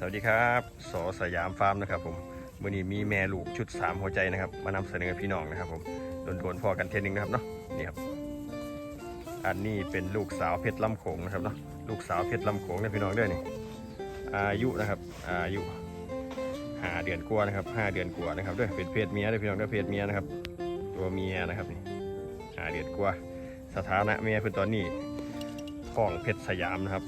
สวัสดีครับสอสยามฟาร์มนะครับผมวันนี้มีแม่ลูกชุด 3 หัวใจนะครับ มานำเสนอพี่น้องนะครับผมโดนๆพอกันเทนนึงนะครับเนาะนี่ครับอันนี้เป็นลูกสาวเพชรลำโขงนะครับเนาะลูกสาวเพชรลำโขงนะพี่น้องด้อนี่อายุนะครับอายุหาเดือนกว่านะครับห้าเดือนกว่านะครับด้อเป็นเพศเมียด้อพี่น้องด้อเพศเมียนะครับ ตัวเมียนะครับนี่หาเดือนกว่าสถานะเมียเพิ่นตอนนี้ท้องเพชรสยามนะครับ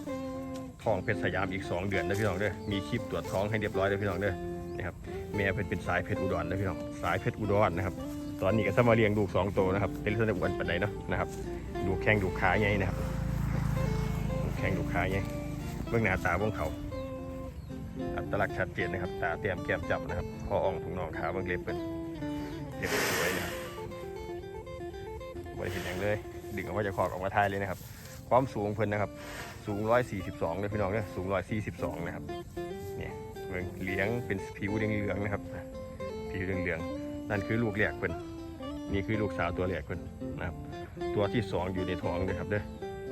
ท้องเพชรสยามอีก 2 เดือนนะพี่น้องเด้อมีคลิปตรวจท้องให้เรียบร้อยเลยพี่น้องเด้อนี่ครับแม่เป็นเป็นสายเพชรอุดรนะพี่น้องสายเพชรอุดรนะครับตอนนี้ก็สมาเลี้ยงลูกสองตัวนะครับเป็นส่วนอ้วนปันใดเนาะนะครับดูแข้งดูขาใหญ่นะครับดูแข้งดูขาใหญ่เบื้องหน้าตาเบื้องเขาอัตลักษณ์ชัดเจนนะครับตาเตรียมแก้มจับนะครับคออ่องถุงน่องขาเบื้องเล็บเป็นเล็บสวยนะครับบริเห็นอย่างเลยดึงออกมาจากคอกออกมาทายเลยนะครับ ความสูงเพิ่นนะครับ สูง 142เลยพี่น้องเนี่ยสูง 142 นะครับเนี่ยเบิ่งเหลี้ยงเป็นผิวเหลืองๆนะครับ ผิวเหลืองๆนั่นคือลูกแรกเพิ่นนี่คือลูกสาวตัวแรกเพิ่นนะครับ ตัวที่สองอยู่ในท้องเลยครับเด้อ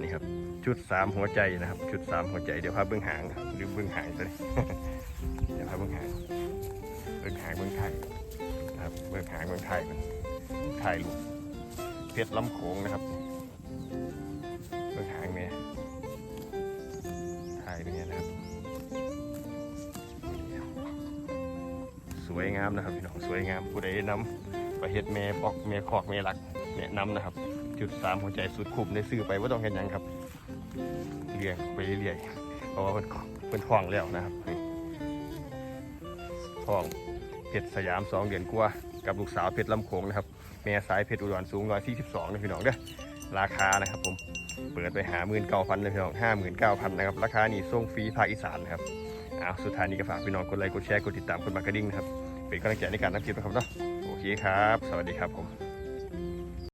นี่ครับชุดสามหัวใจนะครับชุดสามหัวใจเดี๋ยวพาเบื้องหางหรือเบื้องหางซะเลยเดี๋ยวพาเบื้องหางเบื้องหางเบื้องไทยนะครับเบื้องหางเบื้องไทยมันไทยลูกเพชรลำโขงนะครับ เบื้งหางเนี่ยถ่ายเป็นไงนะครับ สวยงามนะครับพี่น้องสวยงามผู้ใดนำประเฮ็ดแม่ปอกแม่คอกแม่หลักแนะนำนะครับ จุดสามหัวใจสุดคุ้มในซื้อไปว่าต้องเห็นยังครับเลี้ยงไปเรื่อยๆเพราะว่าเป็นเป็นท้องแล้วนะครับนี่ท้องเพชรสยามสองเดือนกว่ากับลูกสาวเพชรลำโขงนะครับแม่สายเพชรอุดรสูงร้อยสี่สิบสองนะพี่น้องเด้อ ราคานะครับผมเปิดไปหาหมื่นเก้าพันเลยพี่น้องห้าหมื่นเก้าพันนะครับราคานี่ส่งฟรีภาคอีสานนะครับอ้าวสุดท้ายนี้ก็ฝากพี่น้องกดไลค์กดแชร์กดติดตามกดมากระดิ่งนะครับเป็นกำลังใจในการทำคลิปนะครับเนาะโอเคครับ สวัสดีครับผม